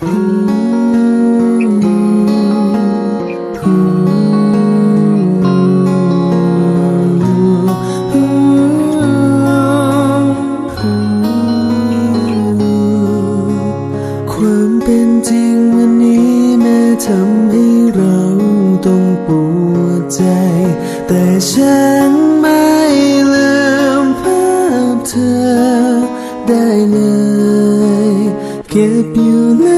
ความเป็นจริงวันนี้แม้ทำให้เราต้องปวดใจ แต่ฉันไม่ลืมภาพเธอได้เลย เก็บอยู่ใน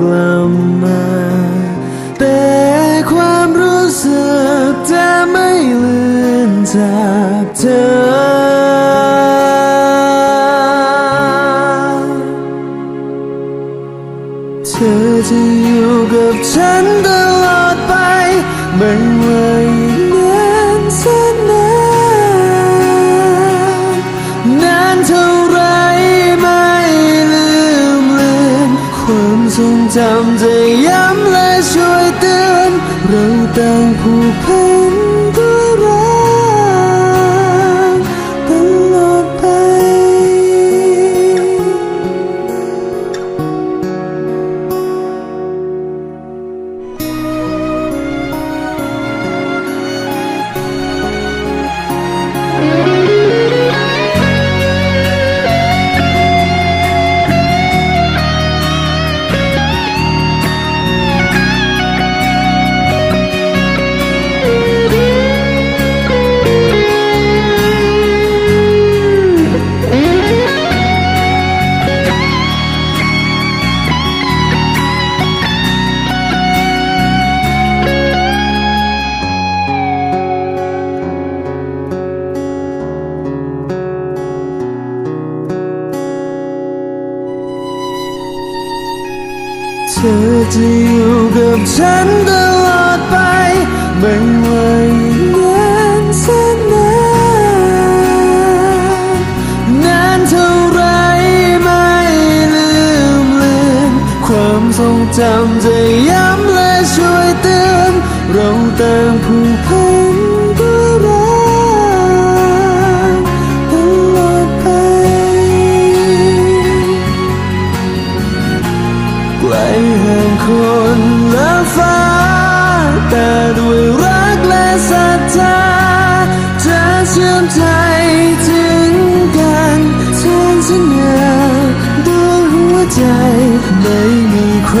กลับมา แต่ความรู้สึกจะไม่ลืมจากเธอเธอจะอยู่กับฉันต ทรงจำจะย้ำแอจะอยู่กับฉันตลอดไป ไม่ว่าเงินานแสนนานนานเท่าไรไม่ลืมเลือนความทรงจำจะย้ำและช่วยเตือนเรา ศรัทธาจะเชื่อมใจถึงกันแทนสัญญาด้วยหัวใจไม่มีใคร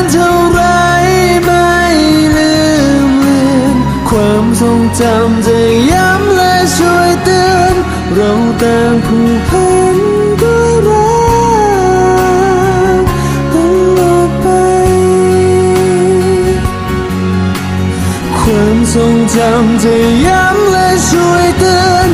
านเท่าไรไม่ลืมเลือนความทรงจำจะย้ำและช่วยเตือนเราต่างผูกพันด้วยรักตลอดไป ความทรงจำจะย้ำและช่วยเตือน